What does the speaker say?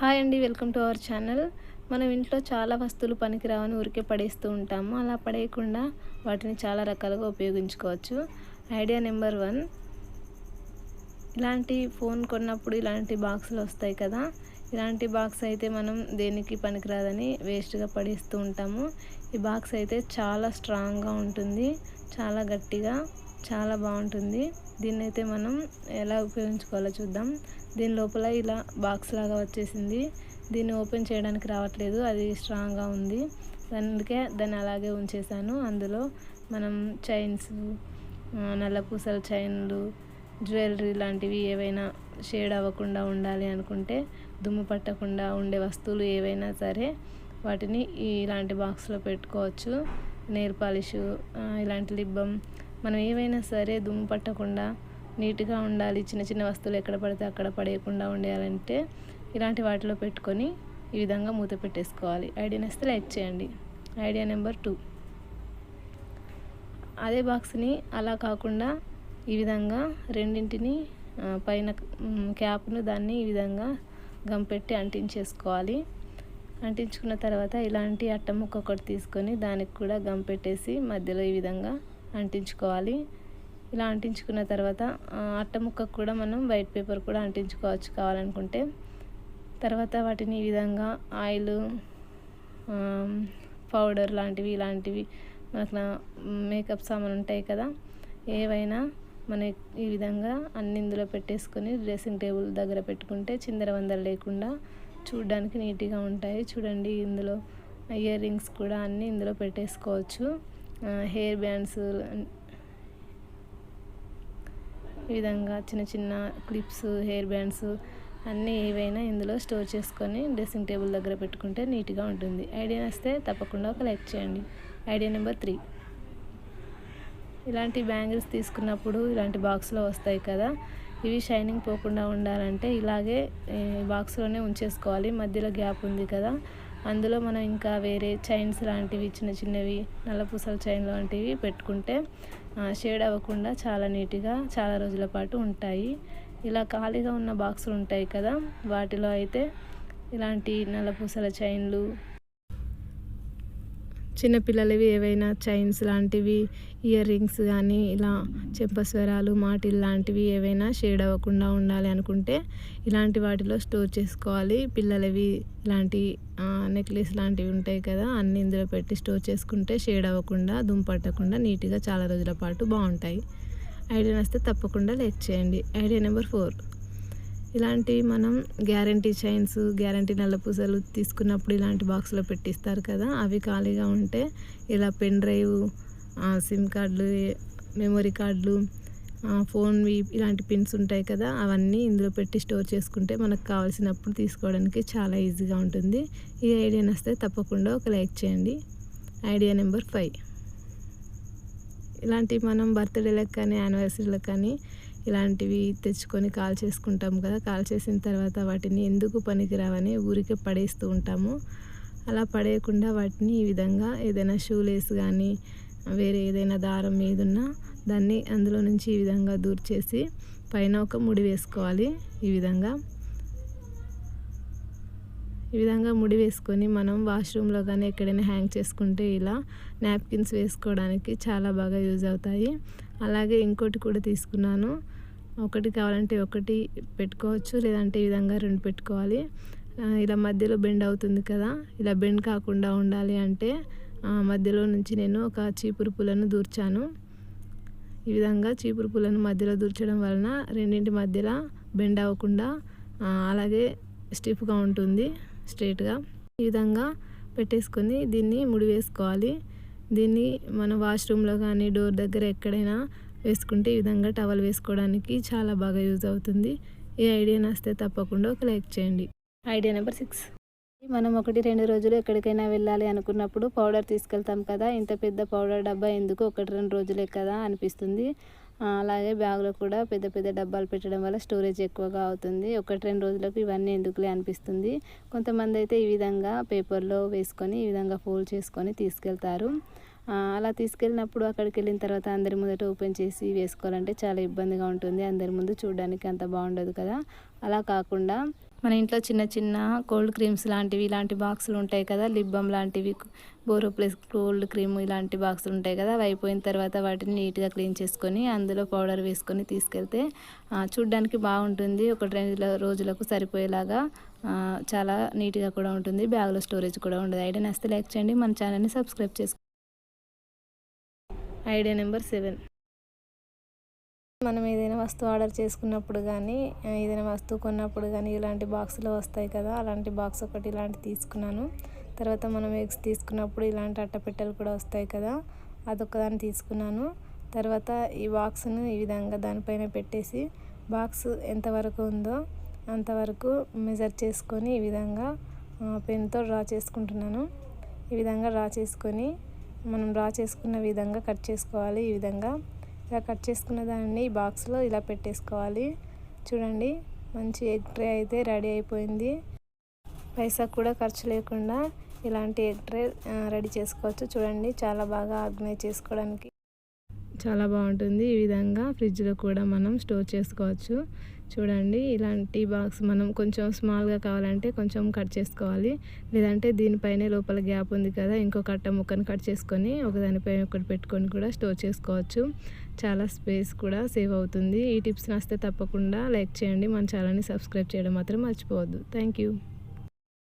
Hi అండి welcome to our channel. మనం ఇంట్లో చాలా వస్తువులు పనికిరావని ఊరికే పడేస్తూ ఉంటాము. అలా పడేయకుండా వాటిని చాలా రకాలుగా ఉపయోగించుకోవచ్చు. Idea number one. ఇలాంటి ఫోన్ కొన్నప్పుడు ఇలాంటి బాక్సులు వస్తాయి కదా. ఇలాంటి బాక్స్ అయితే మనం దేనికి పనికిరాదని వేస్ట్గా పడేస్తూ ఉంటాము. ఈ బాక్స్ అయితే చాలా స్ట్రాంగ్గా ఉంటుంది చాలా గట్టిగా. చాలా బాగుంటుంది. దీన్ని అయితే మనం ఎలా ఉపయోగించుకోవాలో చూద్దాం. దీని లోపల ఇలా బాక్స్ లాగా వచ్చేసింది. దీన్ని ఓపెన్ చేయడానికి రావట్లేదు. అది స్ట్రాంగ్గా ఉంది. అందుకే దాన్ని అలాగే ఉంచేసాను అందులో మనం చైన్స్ నల్లపూసల చైన్లు జ్యువెలరీ లాంటివి ఏవైనా షేడ్ అవ్వకుండా ఉండాలి అనుకుంటే దుమ్ము పట్టకుండా ఉండే వస్తువులు ఏవైనా సరే వాటిని ఇలాంటి బాక్స్లో పెట్టుకోవచ్చు. నెయిల్ పాలిష్ ఇలాంటి లిబ్బం మనం ఏవైనా సరే దుమ్ము పట్టకుండా నీట్గా ఉండాలి చిన్న చిన్న వస్తువులు ఎక్కడ పడితే అక్కడ పడేయకుండా ఉండాలంటే ఇలాంటి వాటిలో పెట్టుకొని ఈ విధంగా మూత పెట్టేసుకోవాలి. ఐడియా నేస్తే లైక్ చేయండి. Idea number two. అదే బాక్స్ని అలా కాకుండా ఈ విధంగా రెండింటిని పైన క్యాప్ను దాన్ని ఈ విధంగా గమ్ పెట్టి అంటించేసుకోవాలి. అంటించుకున్న తర్వాత ఇలాంటి అట్ట ముక్క ఒకటి తీసుకొని దానికి కూడా గమ్ పెట్టేసి మధ్యలో ఈ విధంగా అంటించుకోవాలి. ఇలా అంటించుకున్న తర్వాత అట్ట ముక్కకు కూడా మనం వైట్ పేపర్ కూడా అంటించుకోవచ్చు కావాలనుకుంటే. తర్వాత వాటిని ఈ విధంగా ఆయిల్ పౌడర్ లాంటివి ఇలాంటివి మనకు మేకప్ సామాన్ ఉంటాయి కదా ఏవైనా మన ఈ విధంగా అన్ని ఇందులో పెట్టేసుకొని డ్రెస్సింగ్ టేబుల్ దగ్గర పెట్టుకుంటే చిందరవందర లేకుండా చూడడానికి నీట్గా ఉంటాయి. చూడండి ఇందులో ఇయర్ రింగ్స్ కూడా అన్నీ ఇందులో పెట్టేసుకోవచ్చు. హెయిర్ బ్యాండ్స్ ఈ విధంగా చిన్న చిన్న క్లిప్స్ హెయిర్ బ్యాండ్స్ అన్నీ ఏవైనా ఇందులో స్టోర్ చేసుకొని డ్రెస్సింగ్ టేబుల్ దగ్గర పెట్టుకుంటే నీట్గా ఉంటుంది. ఐడియా వస్తే తప్పకుండా ఒక లైక్ చేయండి. Idea number three. ఇలాంటి బ్యాంగిల్స్ తీసుకున్నప్పుడు ఇలాంటి బాక్స్లో వస్తాయి కదా ఇవి షైనింగ్ పోకుండా ఉండాలంటే ఇలాగే బాక్స్లోనే ఉంచేసుకోవాలి. మధ్యలో గ్యాప్ ఉంది కదా అందులో మనం ఇంకా వేరే చైన్స్ లాంటివి చిన్న చిన్నవి నల్లపూసల చైన్ లాంటివి పెట్టుకుంటే షేడ్ అవ్వకుండా చాలా నీట్గా చాలా రోజుల పాటు ఉంటాయి. ఇలా ఖాళీగా ఉన్న బాక్సులు ఉంటాయి కదా వాటిలో అయితే ఇలాంటి నల్లపూసల చైన్లు చిన్నపిల్లలవి ఏవైనా చైన్స్ లాంటివి ఇయర్ రింగ్స్ కానీ ఇలా చెంపస్వరాలు మాటిల్ లాంటివి ఏవైనా షేడ్ అవ్వకుండా ఉండాలి అనుకుంటే ఇలాంటి వాటిలో స్టోర్ చేసుకోవాలి. పిల్లలవి ఇలాంటి నెక్లెస్ లాంటివి ఉంటాయి కదా అన్ని ఇందులో పెట్టి స్టోర్ చేసుకుంటే షేడ్ అవ్వకుండా దుంపట్టకుండా నీట్గా చాలా రోజుల పాటు బాగుంటాయి. ఐడియా వస్తే తప్పకుండా లైక్ చేయండి. Idea number four. ఇలాంటివి మనం గ్యారంటీ చైన్స్ గ్యారంటీ నల్లపూసలు తీసుకున్నప్పుడు ఇలాంటి బాక్స్లో పెట్టిస్తారు కదా అవి ఖాళీగా ఉంటే ఇలా పెన్ డ్రైవ్ సిమ్ కార్డులు మెమొరీ కార్డులు ఫోన్ ఇలాంటి పిన్స్ ఉంటాయి కదా అవన్నీ ఇందులో పెట్టి స్టోర్ చేసుకుంటే మనకు కావాల్సినప్పుడు తీసుకోవడానికి చాలా ఈజీగా ఉంటుంది. ఈ ఐడియా వస్తే తప్పకుండా ఒక లైక్ చేయండి. Idea number five. ఇలాంటివి మనం బర్త్డేలకు కానీ యానివర్సరీలకు కానీ ఇలాంటివి తెచ్చుకొని కాల్ చేసుకుంటాం కదా. కాల్ చేసిన తర్వాత వాటిని ఎందుకు పనికిరావని ఊరికే పడేస్తూ ఉంటాము. అలా పడేయకుండా వాటిని ఈ విధంగా ఏదైనా షూ లేస్ కానీ వేరే ఏదైనా దారం మీదున్నా దాన్ని అందులో నుంచి ఈ విధంగా దూర్ చేసి పైన ఒక ముడి వేసుకోవాలి. ఈ విధంగా. ఈ విధంగా ముడి వేసుకొని మనం వాష్రూమ్లో కానీ ఎక్కడైనా హ్యాంగ్ చేసుకుంటే ఇలా నాప్కిన్స్ వేసుకోవడానికి చాలా బాగా యూజ్ అవుతాయి. అలాగే ఇంకోటి కూడా తీసుకున్నాను. ఒకటి కావాలంటే ఒకటి పెట్టుకోవచ్చు లేదంటే ఈ విధంగా రెండు పెట్టుకోవాలి. ఇలా మధ్యలో బెండ్ అవుతుంది కదా ఇలా బెండ్ కాకుండా ఉండాలి అంటే మధ్యలో నుంచి నేను ఒక చీపురు పులను దూర్చాను. ఈ విధంగా చీపురు పులను మధ్యలో దూర్చడం వలన రెండింటి మధ్యలో బెండ్ అవ్వకుండా అలాగే స్టిఫ్గా ఉంటుంది స్ట్రేట్గా ఈ విధంగా పెట్టేసుకొని దీన్ని ముడి వేసుకోవాలి దీన్ని మన వాష్రూమ్లో కానీ డోర్ దగ్గర ఎక్కడైనా వేసుకుంటే ఈ విధంగా టవల్ వేసుకోవడానికి చాలా బాగా యూజ్ అవుతుంది. ఈ ఐడియా నస్తే తప్పకుండా ఒక లైక్ చేయండి. Idea number six. మనం ఒకటి రెండు రోజులు ఎక్కడికైనా వెళ్ళాలి అనుకున్నప్పుడు పౌడర్ తీసుకెళ్తాం కదా ఇంత పెద్ద పౌడర్ డబ్బా ఎందుకు ఒకటి రెండు రోజులే కదా అనిపిస్తుంది. అలాగే బ్యాగ్లో కూడా పెద్ద పెద్ద డబ్బాలు పెట్టడం వల్ల స్టోరేజ్ ఎక్కువగా అవుతుంది. ఒకటి రెండు రోజులకు ఇవన్నీ ఎందుకులే అనిపిస్తుంది. కొంతమంది అయితే ఈ విధంగా పేపర్లో వేసుకొని ఈ విధంగా ఫోల్డ్ చేసుకొని తీసుకెళ్తారు. అలా తీసుకెళ్ళినప్పుడు అక్కడికి వెళ్ళిన తర్వాత అందరి ముందట ఓపెన్ చేసి వేసుకోవాలంటే చాలా ఇబ్బందిగా ఉంటుంది. అందరి ముందు చూడడానికి అంత బాగుండదు కదా. అలా కాకుండా మన ఇంట్లో చిన్న చిన్న కోల్డ్ క్రీమ్స్ లాంటివి ఇలాంటి బాక్సులు ఉంటాయి కదా. లిప్ బామ్ లాంటివి బోరోప్లస్ కోల్డ్ క్రీమ్ ఇలాంటి బాక్సులు ఉంటాయి కదా. అవి అయిపోయిన తర్వాత వాటిని నీట్గా క్లీన్ చేసుకొని అందులో పౌడర్ వేసుకొని తీసుకెళ్తే చూడ్డానికి బాగుంటుంది. ఒక రెండు రోజులకు సరిపోయేలాగా చాలా నీట్గా కూడా ఉంటుంది. బ్యాగ్లో స్టోరేజ్ కూడా ఉండదు. ఐడియా నస్తే లైక్ చేయండి. మన ఛానల్ని సబ్స్క్రైబ్ చేసుకోండి ఐడియా నెంబర్ సెవెన్. మనం ఏదైనా వస్తువు ఆర్డర్ చేసుకున్నప్పుడు కానీ ఏదైనా వస్తువు కొన్నప్పుడు కానీ ఇలాంటి బాక్సులు వస్తాయి కదా అలాంటి బాక్స్ ఒకటి ఇలాంటి తీసుకున్నాను. తర్వాత మనం ఎగ్స్ తీసుకున్నప్పుడు ఇలాంటి అట్టపెట్టెలు కూడా వస్తాయి కదా అదొకదాన్ని తీసుకున్నాను. తర్వాత ఈ బాక్స్ను ఈ విధంగా దానిపైన పెట్టేసి బాక్స్ ఎంతవరకు ఉందో అంతవరకు మెజర్ చేసుకొని ఈ విధంగా పెన్తో డ్రా చేసుకుంటున్నాను. ఈ విధంగా డ్రా చేసుకొని మనం డ్రా చేసుకున్న విధంగా కట్ చేసుకోవాలి. ఈ విధంగా ఇలా కట్ చేసుకున్న దాన్ని ఈ బాక్స్లో ఇలా పెట్టేసుకోవాలి. చూడండి మంచి ఎగ్ ట్రే అయితే రెడీ అయిపోయింది. పైసా కూడా ఖర్చు లేకుండా ఇలాంటి ఎగ్ ట్రే రెడీ చేసుకోవచ్చు. చూడండి చాలా బాగా ఆర్గనైజ్ చేసుకోవడానికి. చాలా బాగుంటుంది. ఈ విధంగా ఫ్రిడ్జ్లో కూడా మనం స్టోర్ చేసుకోవచ్చు. చూడండి ఇలాంటి బాక్స్ మనం కొంచెం స్మాల్గా కావాలంటే కొంచెం కట్ చేసుకోవాలి. లేదంటే దీనిపైనే లోపల గ్యాప్ ఉంది కదా ఇంకో కట్ట ముక్కను కట్ చేసుకొని ఒకదానిపైన ఒకటి పెట్టుకొని కూడా స్టోర్ చేసుకోవచ్చు. చాలా స్పేస్ కూడా సేవ్ అవుతుంది. ఈ టిప్స్ నచ్చితే తప్పకుండా లైక్ చేయండి. మన ఛానల్ని సబ్స్క్రైబ్ చేయడం మాత్రం మర్చిపోవద్దు. Thank you